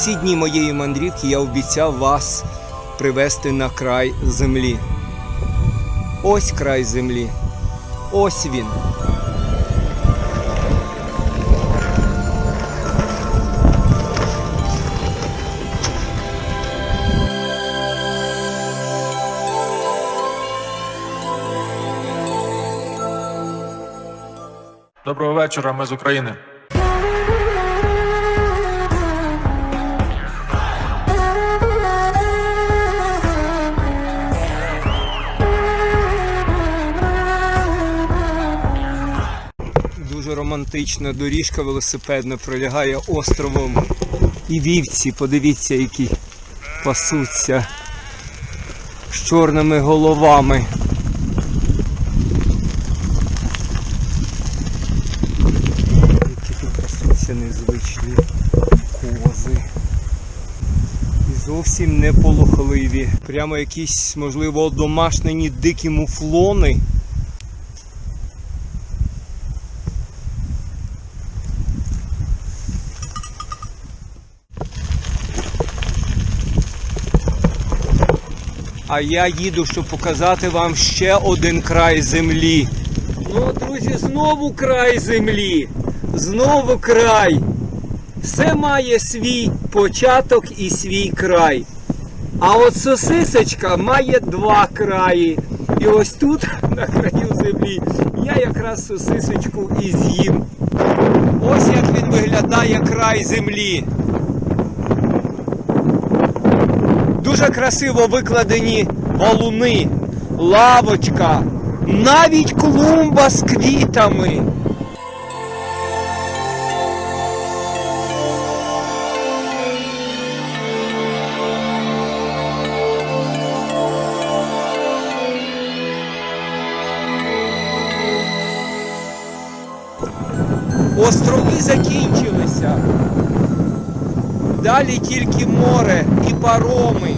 Всі дні моєї мандрівки я обіцяв вас привести на край землі. Ось край землі. Ось він. Доброго вечора, ми з України. Дуже романтична доріжка велосипедна пролягає островом. І вівці, подивіться, які пасуться з чорними головами. Які тут пасуться незвичні кози. І зовсім не полохливі. Прямо якісь, можливо, одомашнені дикі муфлони. А я їду, щоб показати вам ще один край землі. Ну, друзі, знову край землі. Знову край. Все має свій початок і свій край. А от сосисочка має два краї. І ось тут, на краю землі, я якраз сосисочку і з'їм. Ось як він виглядає край землі. Дуже красиво викладені валуни, лавочка, навіть клумба з квітами. Острови закінчилися. Далі тільки море і пароми.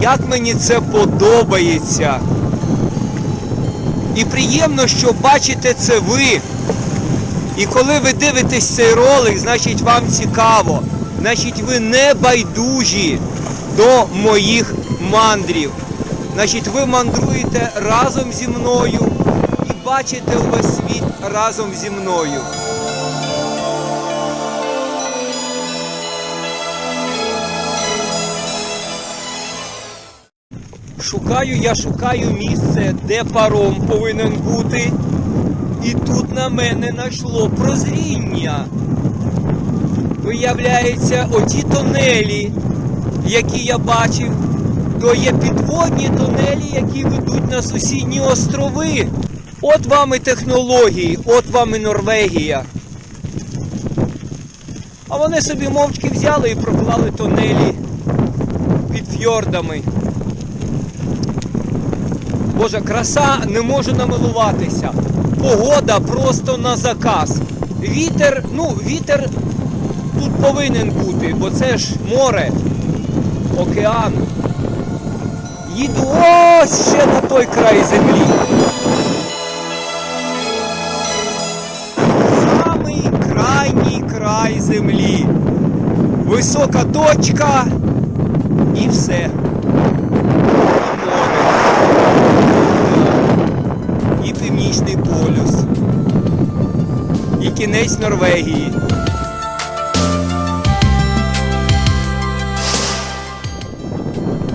Як мені це подобається. І приємно, що бачите це ви. І коли ви дивитесь цей ролик, значить вам цікаво. Значить ви не байдужі до моїх мандрів. Значить, ви мандруєте разом зі мною і бачите увесь світ разом зі мною. Шукаю, я шукаю місце, де паром повинен бути. І тут на мене найшло прозріння. Виявляється, оті тонелі, які я бачив, то є підводні тунелі, які ведуть на сусідні острови. От вам і технології, от вам і Норвегія. А вони собі мовчки взяли і проклали тунелі під фьордами. Боже, краса не можу намилуватися. Погода просто на заказ. Вітер, ну, вітер тут повинен бути, бо це ж море, океан. Їду ось ще на той край землі. Край землі. Висока точка і все. І море. І північний полюс. І кінець Норвегії.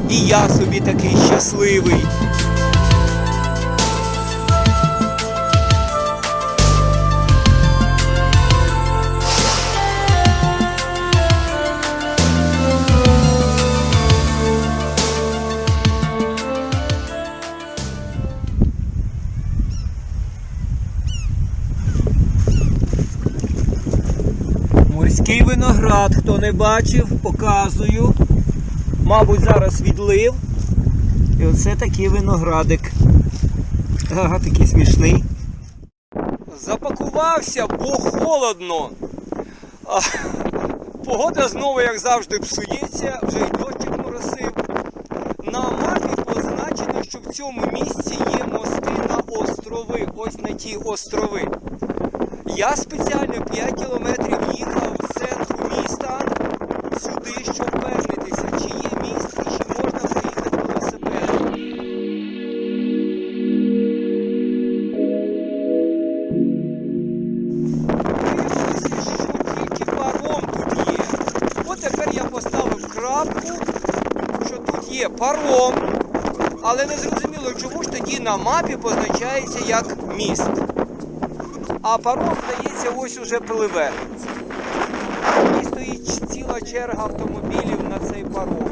І я собі такий щасливий. Не бачив, показую. Мабуть, зараз відлив. І оце такий виноградик. Ага, такий смішний. Запакувався, бо холодно. А, погода знову, як завжди, псується, вже й дощик моросив. На мапі позначено, що в цьому місці є мости на острови, ось на ті острови. Я спеціально 5 кілометрів їхав позначається як міст. А паром, здається, ось уже пливе. І стоїть ціла черга автомобілів на цей паром.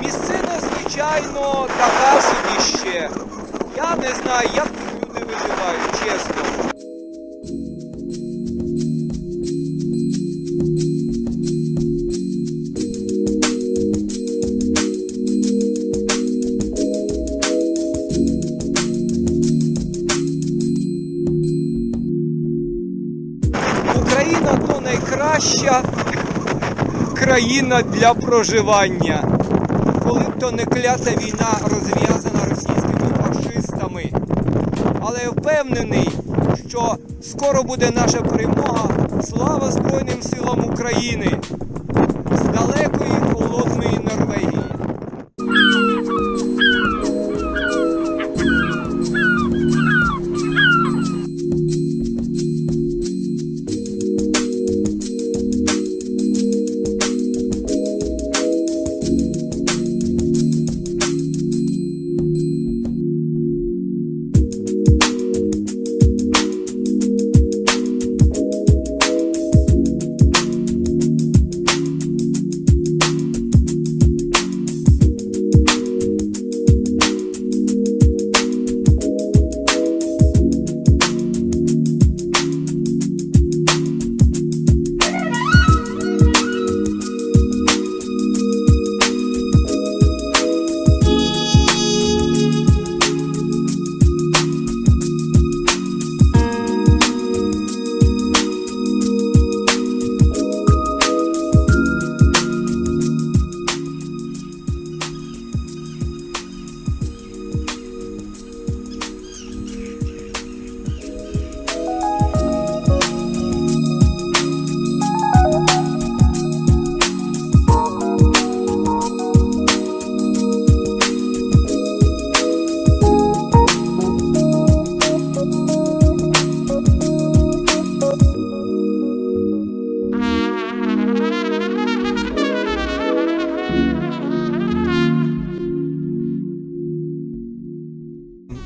Місцина, звичайно, така собі ще. Я не знаю, як тут люди виживають, чесно. Найкраща країна для проживання. Коли б то не клята війна розв'язана російськими фашистами. Але я впевнений, що скоро буде наша перемога. Слава Збройним силам України з далекої холодної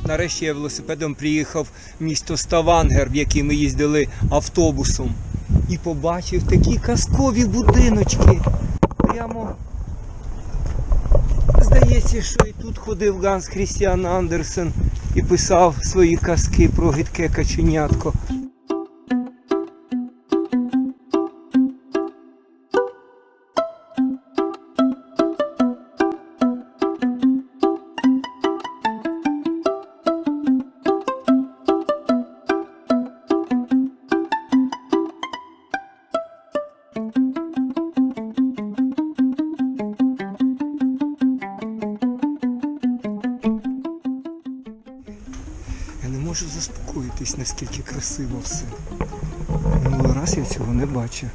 Нарешті я велосипедом приїхав в місто Ставангер, в яке ми їздили автобусом. І побачив такі казкові будиночки. Прямо здається, що і тут ходив Ганс Крістіан Андерсен і писав свої казки про гидке каченятко. Можу заспокоїтись, наскільки красиво все. Минулий раз я цього не бачив.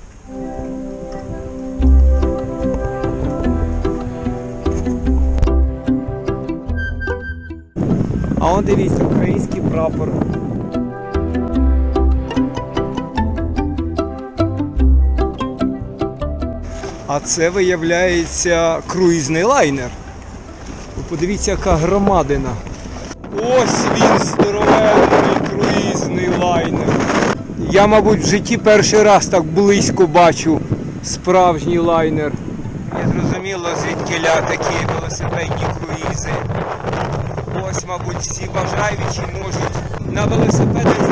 А он дивіться, український прапор. А це виявляється круїзний лайнер. Ви подивіться, яка громадина. Ось він здоровенний круїзний лайнер. Я, мабуть, в житті перший раз так близько бачу справжній лайнер. Не зрозуміло, звідки такі велосипедні круїзи. Ось, мабуть, всі бажаючі можуть на велосипедах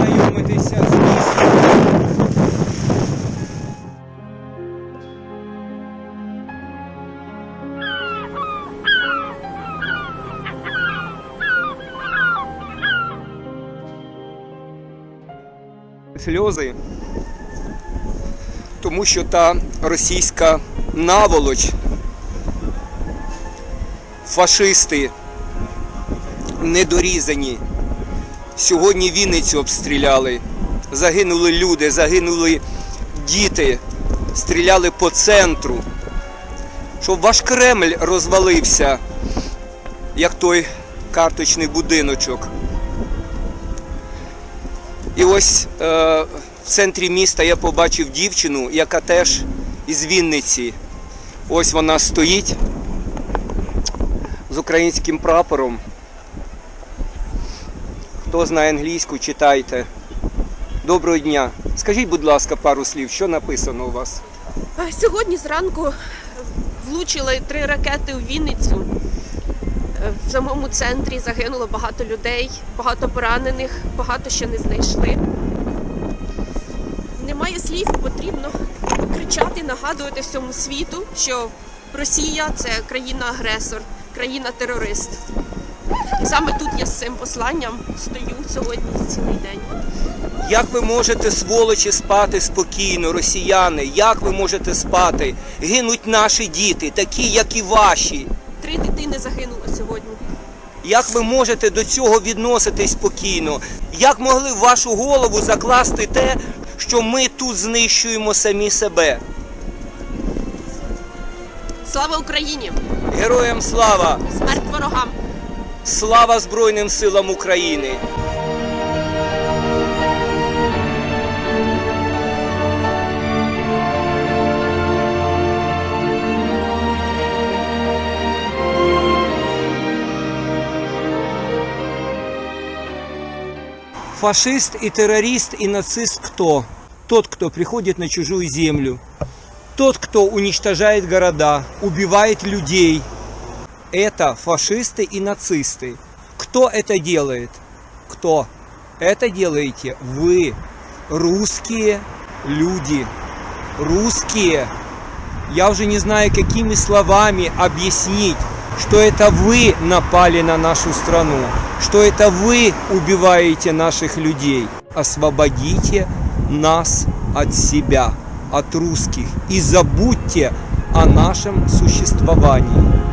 Сльози, тому що та російська наволоч, фашисти недорізані. Сьогодні Вінницю обстріляли. Загинули люди, загинули діти, стріляли по центру. Щоб ваш Кремль розвалився, як той карточний будиночок. І ось е, в центрі міста я побачив дівчину, яка теж із Вінниці. Ось вона стоїть з українським прапором. Хто знає англійську, читайте. Доброго дня. Скажіть, будь ласка, пару слів, що написано у вас? Сьогодні зранку влучили три ракети у Вінницю. В самому центрі загинуло багато людей, багато поранених, багато ще не знайшли. Немає слів, потрібно кричати, нагадувати всьому світу, що Росія це країна-агресор, країна-терорист. І саме тут я з цим посланням стою сьогодні цілий день. Як ви можете, сволочі, спати спокійно, росіяни? Як ви можете спати? Гинуть наші діти, такі, як і ваші. Три дитини загинуло сьогодні. Як ви можете до цього відноситись спокійно? Як могли в вашу голову закласти те, що ми тут знищуємо самі себе? Слава Україні! Героям слава! Смерть ворогам! Слава Збройним силам України! Фашист и террорист и нацист кто? Тот, кто приходит на чужую землю. Тот, кто уничтожает города, убивает людей. Это фашисты и нацисты. Кто это делает? Кто? Это делаете вы, русские люди. Русские. Я уже не знаю, какими словами объяснить, что это вы напали на нашу страну, что это вы убиваете наших людей. Освободите нас от себя, от русских, и забудьте о нашем существовании.